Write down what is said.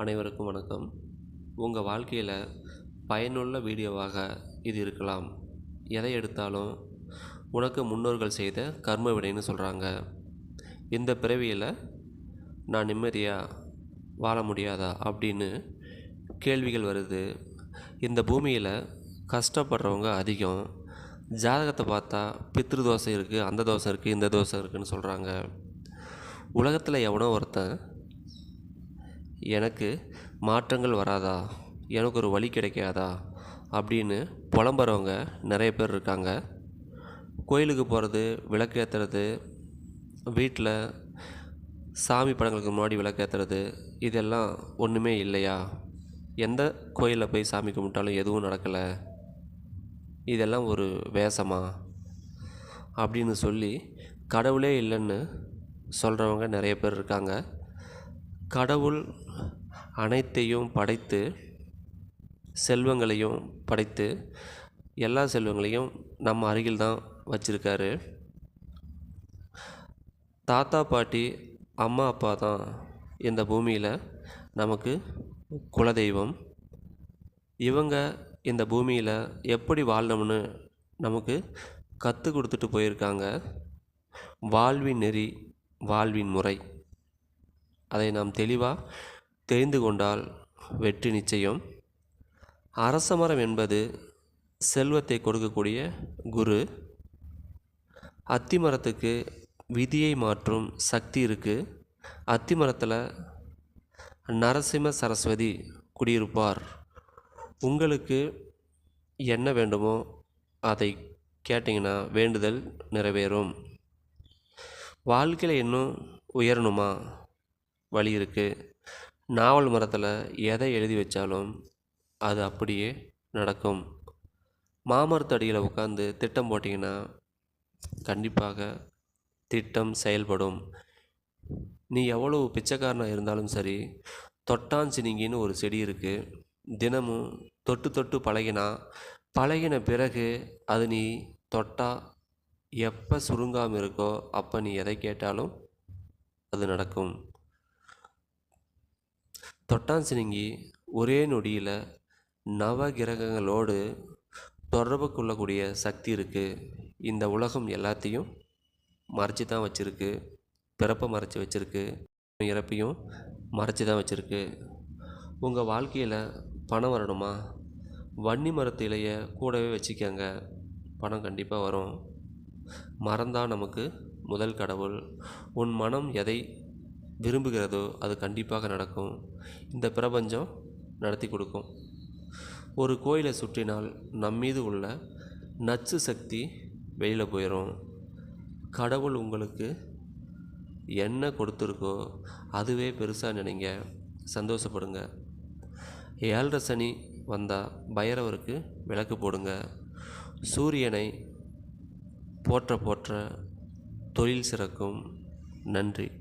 அனைவருக்கும் வணக்கம். உங்கள் வாழ்க்கையில் பயனுள்ள வீடியோவாக இது இருக்கலாம். எதை எடுத்தாலும் உனக்கு முன்னோர்கள் செய்த கர்ம விடைன்னு சொல்கிறாங்க இந்த பிறவியில் நான் நிம்மதியாக வாழ முடியாதா அப்படின்னு கேள்விகள் வருது. இந்த பூமியில் கஷ்டப்படுறவங்க அதிகம். ஜாதகத்தை பார்த்தா பித்ரு தோசை இருக்குது அந்த தோசை இருக்குது இந்த தோசை இருக்குதுன்னு சொல்கிறாங்க உலகத்தில் எவனோ ஒருத்தன் எனக்கு மாற்றங்கள் வராதா? எனக்கு ஒரு வழி கிடைக்காதா? அப்படின்னு புலம்புறவங்க நிறைய பேர் இருக்காங்க. கோயிலுக்கு போகிறது விளக்கு ஏற்றுறது வீட்டில் சாமி படங்களுக்கு முன்னாடி விளக்கு ஏற்றுறது இதெல்லாம் ஒன்றுமே இல்லையா? எந்த கோயிலில் போய் சாமி கும்பிட்டாலும் எதுவும் நடக்கலை? இதெல்லாம் ஒரு வேஷமா? அப்படின்னு சொல்லி கடவுளே இல்லைன்னு சொல்கிறவங்க நிறைய பேர் இருக்காங்க. கடவுள் அனைத்தையும் படைத்து செல்வங்களையும் படைத்து எல்லா செல்வங்களையும் நம்ம அருகில் தான் வச்சுருக்காரு. தாத்தா பாட்டி அம்மா அப்பா தான் இந்த பூமியில் நமக்கு குலதெய்வம். இவங்க இந்த பூமியில் எப்படி வாழணும்னு நமக்கு கற்றுக் கொடுத்துட்டு போயிருக்காங்க. வாழ்வின் நெறி வாழ்வின் முறை. அதை நாம் தெளிவாக தெரிந்து கொண்டால் வெற்றி நிச்சயம். அரச மரம் என்பது செல்வத்தை கொடுக்கக்கூடிய குரு. அத்தி மரத்துக்கு விதியை மாற்றும் சக்தி இருக்குது அத்தி மரத்தில் நரசிம்ம சரஸ்வதி குடியிருப்பார். உங்களுக்கு என்ன வேண்டுமோ அதை கேட்டிங்கன்னா வேண்டுதல் நிறைவேறும். வாழ்க்கையில் இன்னும் உயரணுமா? வழி இருக்குது நாவல் மரத்தில் எதை எழுதி வச்சாலும் அது அப்படியே நடக்கும். மாமரத்தடியில் உட்காந்து திட்டம் போட்டிங்கன்னா கண்டிப்பாக திட்டம் செயல்படும். நீ எவ்வளோ பிச்சைக்காரனாக இருந்தாலும் சரி தொட்டான் சினிங்கின்னு ஒரு செடி இருக்குது தினமும் தொட்டு தொட்டு பழகினா பழகின பிறகு அது நீ தொட்டா எப்போ சுருங்காமல் இருக்கோ அப்போ நீ எதை கேட்டாலும் அது நடக்கும். தொட்டாஞ்சினிங்கி ஒரே நொடியில் நவ கிரகங்களோடு தொடர்பு கொள்ளக்கூடிய சக்தி இருக்குது இந்த உலகம் எல்லாத்தையும் மறைச்சி தான் வச்சுருக்கு. பிறப்பை மறைச்சி வச்சுருக்கு. இறப்பையும் மறைச்சி தான் வச்சுருக்கு. உங்கள் வாழ்க்கையில் பணம் வரணுமா? வன்னி மரத்து இலையை கூடவே வச்சுக்கோங்க. பணம் கண்டிப்பாக வரும். மரந்தான் நமக்கு முதல் கடவுள். உன் மனம் எதை விரும்புகிறதோ அது கண்டிப்பாக நடக்கும். இந்த பிரபஞ்சம் நடத்தி கொடுக்கும். ஒரு கோயிலை சுற்றினால் நம்மீது உள்ள நச்சு சக்தி வெளியில் போயிடும் கடவுள் உங்களுக்கு என்ன கொடுத்துருக்கோ அதுவே பெருசாக நினைங்க. சந்தோஷப்படுங்க. ஏழரை சனி வந்தால் பைரவருக்கு விளக்கு போடுங்க. சூரியனை போற்ற போற்ற தொழில் சிறக்கும். நன்றி.